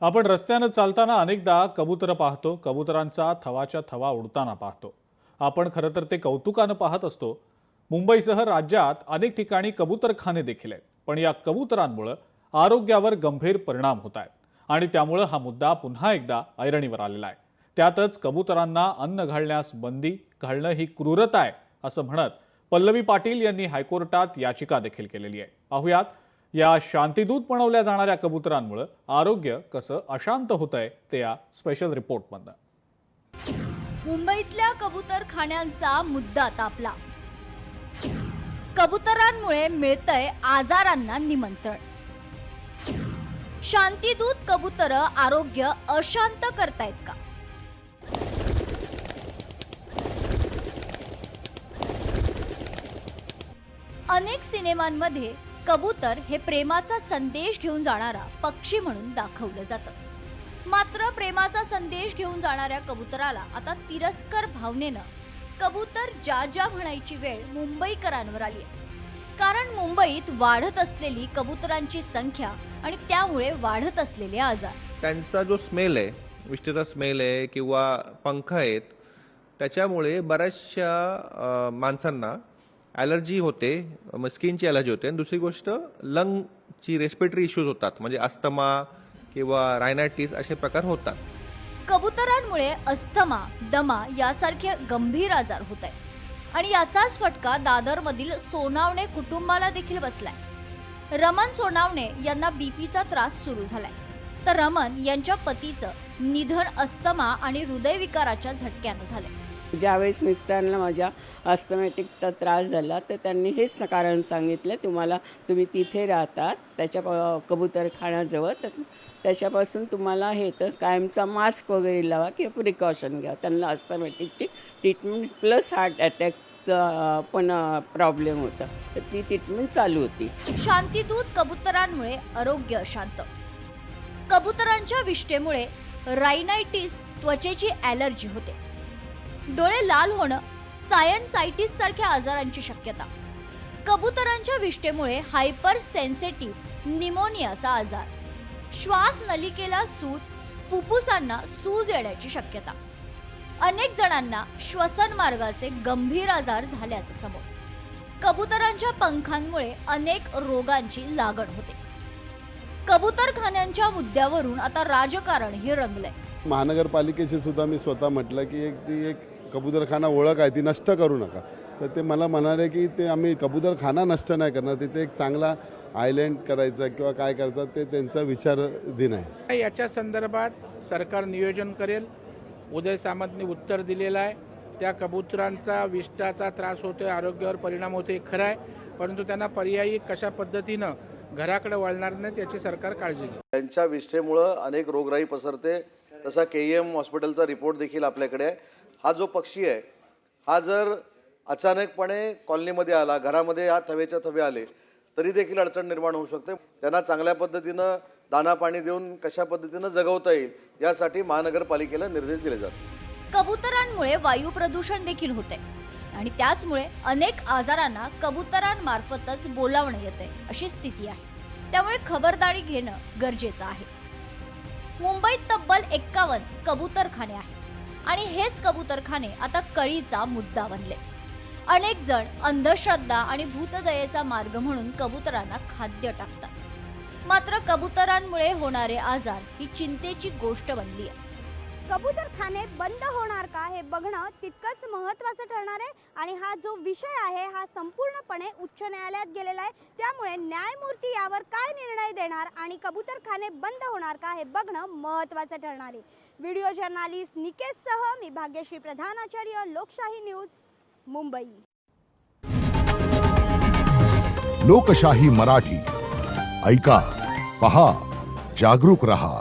आपण रस्त्यानं चालताना अनेकदा कबुतरं पाहतो. कबुतरांचा थवाच्या थवा उडताना पाहतो. आपण खरं तर ते कौतुकानं पाहत असतो. मुंबईसह राज्यात अनेक ठिकाणी कबुतरखाने देखील आहेत. पण या कबुतरांमुळं आरोग्यावर गंभीर परिणाम होत आहेत आणि त्यामुळं हा मुद्दा पुन्हा एकदा ऐरणीवर आलेला आहे. त्यातच कबुतरांना अन्न घालण्यास बंदी घालणं ही क्रूरता आहे असं म्हणत पल्लवी पाटील यांनी हायकोर्टात याचिका देखील केलेली आहे. पाहुयात या शांतिदूत बनवल्या जाणाऱ्या कबुतरांमुळं आरोग्य कसं अशांत होतंय ते या स्पेशल रिपोर्टमधनं मुंबईतल्या कबुतर खाण्यांचा मुद्दा तापला. कबुतरांमुळे मिळतंय आजारांना निमंत्रण. शांतीदूत कबुतर आरोग्य अशांत करतायत का? अनेक सिनेमांमध्ये कबूतर हे प्रेमाचा संदेश घेऊन जाणारा पक्षी म्हणून दाखवलं जातं. मात्र प्रेमाचा संदेश घेऊन जाणाऱ्या कबुतराला आता तिरस्कर भावनेनं कबूतर ज्या ज्या म्हणायची वेळ मुंबईकरांवर आली आहे. कारण मुंबईत वाढत असलेली कबुतरांची संख्या आणि त्यामुळे वाढत असलेले आजार. त्यांचा जो स्मेल आहे विशिष्ट स्मेल आहे किंवा पंख आहेत त्याच्यामुळे बऱ्याचशा माणसांना ॲलर्जी होते स्किनची ॲलर्जी होते. आणि दुसरी गोष्ट लंगची रेस्पिरेटरी इश्यूज होतात. म्हणजे अस्थमा किंवा रायनायटिस असे प्रकार होतात. कबुतरांमुळे अस्थमा दमा यासारखे गंभीर आजार होत आहेत. आणि याचाच फटका दादरमधील सोनावणे कुटुंबाला देखील बसलाय. रमन सोनावणे यांना बीपीचा त्रास सुरू झालाय. तर रमन यांच्या पतीचं निधन अस्थमा आणि हृदयविकाराच्या झटक्यानं झालंय. ज्यावेळेस मिस्टरांना माझ्या अस्थमॅटिकचा त्रास झाला तर त्यांनी हेच कारण सांगितलं तुम्हाला तुम्ही तिथे राहतात त्याच्या प- तर त्याच्यापासून तुम्हाला हे तर कायमचा मास्क वगैरे लावा किंवा प्रिकॉशन घ्या. त्यांना अस्थमॅटिकची ट्रीटमेंट प्लस हार्ट अटॅकचा पण प्रॉब्लेम होता. तर ती ट्रीटमेंट चालू होती. शांतीदूत कबुतरांमुळे आरोग्य अशांत. कबुतरांच्या विष्ठेमुळे रायनायटिस त्वचेची ॲलर्जी होते. डोळे लाल होणं सायन्सायटिस सारख्या आजारांची शक्यता. कबुतरांच्या विष्ठेमुळे हायपर सेन्सेटिव्ह निमोनियाचा आजार. श्वास नलिकेला सूज फुफ्फुसांना सूज येण्याची शक्यता. अनेक जणांना श्वसन मार्गाचे गंभीर आजार झाल्याचं समोर. कबुतरांच्या पंखांमुळे अनेक रोगांची लागण होते. कबुतरखान्यांच्या मुद्द्यावरून आता राजकारण हे रंगलंय. महानगरपालिकेशी सुद्धा मी स्वतः म्हटलं की एक ती एक कबूतरखाना ओळख आहे ती नष्ट करू नका. तर ते मला म्हणाले की ते आम्ही कबूतरखाना नष्ट नाही करणार तिथे एक चांगला आयलँड करायचा किंवा काय करतात ते त्यांचा विचार दिन आहे. याच्या संदर्भात सरकार नियोजन करेल. उदय सामंतने उत्तर दिलेलं आहे. त्या कबुतरांचा विष्टाचा त्रास होतोय आरोग्यावर परिणाम होतोय खरं आहे. परंतु त्यांना पर्यायी कशा पद्धतीनं घराकडे वळणार नाही याची सरकार काळजी घेईल. त्यांच्या विष्ठेमुळं अनेक रोगराई पसरते. तसा के ई एम हॉस्पिटलचा रिपोर्ट देखील आपल्याकडे आहे. हा जो पक्षी आहे हा जर अचानकपणे कॉलनीमध्ये आला घरामध्ये हा थवेच्या थवे आले तरी देखील अडचण निर्माण होऊ शकते. त्यांना चांगल्या पद्धतीनं दाना पाणी देऊन कशा पद्धतीनं जगवता येईल यासाठी महानगरपालिकेला निर्देश दिले जातात. कबुतरांमुळे वायू प्रदूषण देखील होते आणि त्याचमुळे अनेक आजारांना कबुतरांमार्फतच बोलावणं येते अशी स्थिती आहे. त्यामुळे खबरदारी घेणं गरजेचं आहे. मुंबईत तब्बल एक्कावन्न कबूतरखाने आहेत. आणि हेच कबूतरखाने आता कळीचा मुद्दा बनले. अनेक जण अंधश्रद्धा आणि भूतदयेचा मार्ग म्हणून कबुतरांना खाद्य टाकतात. मात्र कबुतरांमुळे होणारे आजार ही चिंतेची गोष्ट बनली आहे कबूतरखाने बंद होणार का हे बघणं तितकंच महत्त्वाचं ठरणार आहे. आणि हा जो विषय आहे हा संपूर्णपणे उच्च न्यायालयात गेलेला आहे. त्यामुळे न्यायमूर्ती यावर काय निर्णय देणार आणि कबूतरखाने बंद होणार का हे बघणं महत्त्वाचं ठरणार आहे. व्हिडिओ जर्नालिस्ट निकेशसह मी भाग्यश्री प्रधानाचार्य लोकशाही न्यूज मुंबई. लोकशाही मराठी. ऐका पहा जागरूक रहा.